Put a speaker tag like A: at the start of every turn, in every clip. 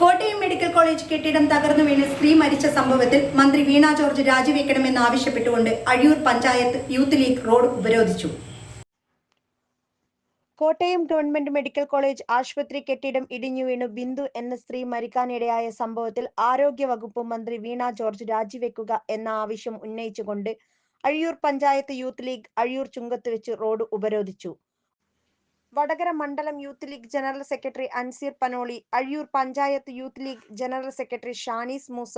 A: Kottayam medical college കെട്ടിടം തകർന്നു വീണ് സ്ത്രീ മരിച്ച സംഭവത്തിൽ മന്ത്രി വീണ ജോർജ് രാജിവെക്കണമെന്ന് ആവശ്യപ്പെട്ടുകൊണ്ട് Azhiyur panchayat youth league road ഉപരോധിച്ചു.
B: കോട്ടയം ഗവൺമെന്റ് മെഡിക്കൽ കോളേജ് ആശുപത്രി കെട്ടിടം ഇടിഞ്ഞു വീണു ബിന്ദു എന്ന സ്ത്രീ മരിക്കാനിടയായ സംഭവത്തിൽ ആരോഗ്യ വകുപ്പ് മന്ത്രി വീണ ജോർജ് രാജിവെക്കുക എന്ന ആവശ്യം ഉന്നയിച്ചുകൊണ്ട് അഴിയൂർ പഞ്ചായത്ത് യൂത്ത് ലീഗ് അഴിയൂർ ചുങ്കത്ത് വെച്ച് റോഡ് ഉപരോധിച്ചു. വടകര മണ്ഡലം youth league general secretary Anseer Panoli Azhiyur panchayat youth league general secretary Shanees Moosa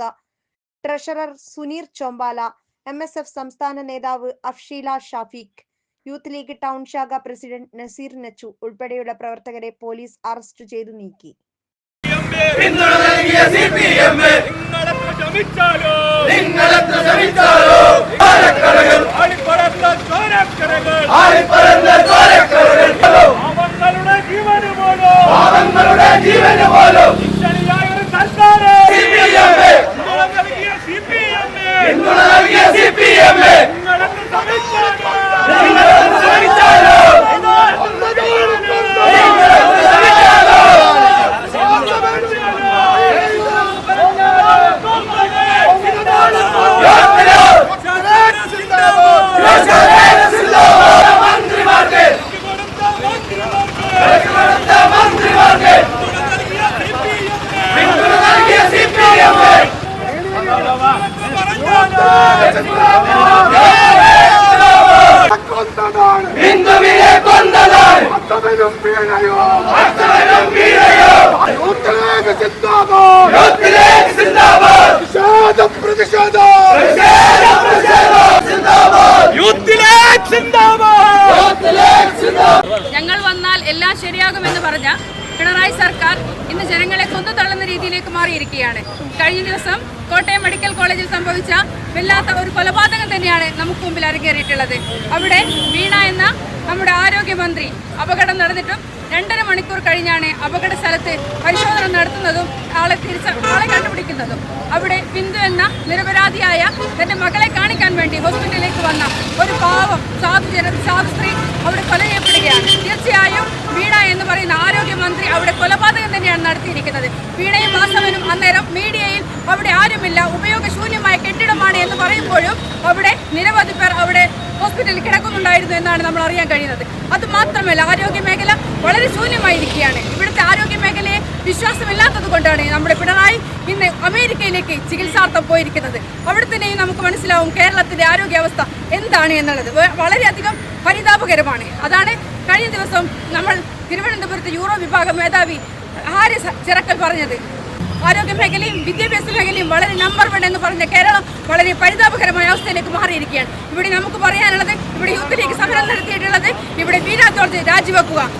B: treasurer Suneer Chombala M S F സംസ്ഥാന നേതാവ് Afsheela Shafeeq youth league town ശാഖ പ്രസിഡന്റ് നസീർ നച്ചു ഉൾപ്പെടെയുള്ള പ്രവർത്തകരെ പോലീസ് അറസ്റ്റ് ചെയ്തു നീക്കി.
C: നിങ്ങളെത്ര ശ്രമിച്ചാലോ ചോരക്കരകൾ
D: ഞങ്ങൾ വന്നാൽ എല്ലാം ശരിയാകുമെന്ന് പറഞ്ഞ പിണറായി സർക്കാർ ഇന്ന് ജനങ്ങളെ കൊന്നു തള്ളുന്ന രീതിയിലേക്ക് മാറിയിരിക്കുകയാണ്. കഴിഞ്ഞ ദിവസം കോട്ടയം മെഡിക്കൽ കോളേജിൽ സംഭവിച്ച വല്ലാത്ത ഒരു കൊലപാതകം തന്നെയാണ് നമുക്ക് മുമ്പിൽ അരങ്ങേറിയിട്ടുള്ളത്. അവിടെ വീണ എന്ന നമ്മുടെ ആരോഗ്യമന്ത്രി അപകടം നടന്നിട്ടും രണ്ടര മണിക്കൂർ കഴിഞ്ഞാണ് അപകട സ്ഥലത്ത് പരിശോധന നടത്തുന്നതും ആളെ തിരിച്ച ആളെ കണ്ടുപിടിക്കുന്നതും. അവിടെ ബിന്ദു എന്ന നിരപരാധിയായ തന്റെ മകളെ പറയുമ്പോഴും അവിടെ നിരവധി പേർ അവിടെ ഹോസ്പിറ്റലിൽ കിടക്കുന്നുണ്ടായിരുന്നു എന്നാണ് നമ്മൾ അറിയാൻ കഴിയുന്നത്. അത് മാത്രമല്ല ആരോഗ്യ മേഖല വളരെ ശൂന്യമായിരിക്കുകയാണ്. ഇവിടുത്തെ ആരോഗ്യ മേഖലയെ വിശ്വാസമില്ലാത്തത് കൊണ്ടാണ് നമ്മുടെ പിണറായി ഇന്ന് അമേരിക്കയിലേക്ക് ചികിത്സാർത്ഥം പോയിരിക്കുന്നത്. അവിടെ തന്നെയും നമുക്ക് മനസ്സിലാവും കേരളത്തിന്റെ ആരോഗ്യാവസ്ഥ എന്താണ് എന്നുള്ളത്. വളരെയധികം പരിതാപകരമാണ്. അതാണ് കഴിഞ്ഞ ദിവസം നമ്മൾ തിരുവനന്തപുരത്ത് യൂറോ വിഭാഗം മേധാവി ആര്യ ചിറക്കൽ പറഞ്ഞത്. ആരോഗ്യ മേഖലയും വിദ്യാഭ്യാസ മേഖലയും വളരെ നമ്പർ വൺ എന്ന് പറഞ്ഞ കേരളം വളരെ പരിതാപകരമായ അവസ്ഥയിലേക്ക് മാറിയിരിക്കുകയാണ്. ഇവിടെ നമുക്ക് പറയാനുള്ളത് ഇവിടെ യൂത്ത് ലീഗ് സമരം നടത്തിയിട്ടുള്ളത് ഇവിടെ വീരാ ജോർജ് രാജിവെക്കുക.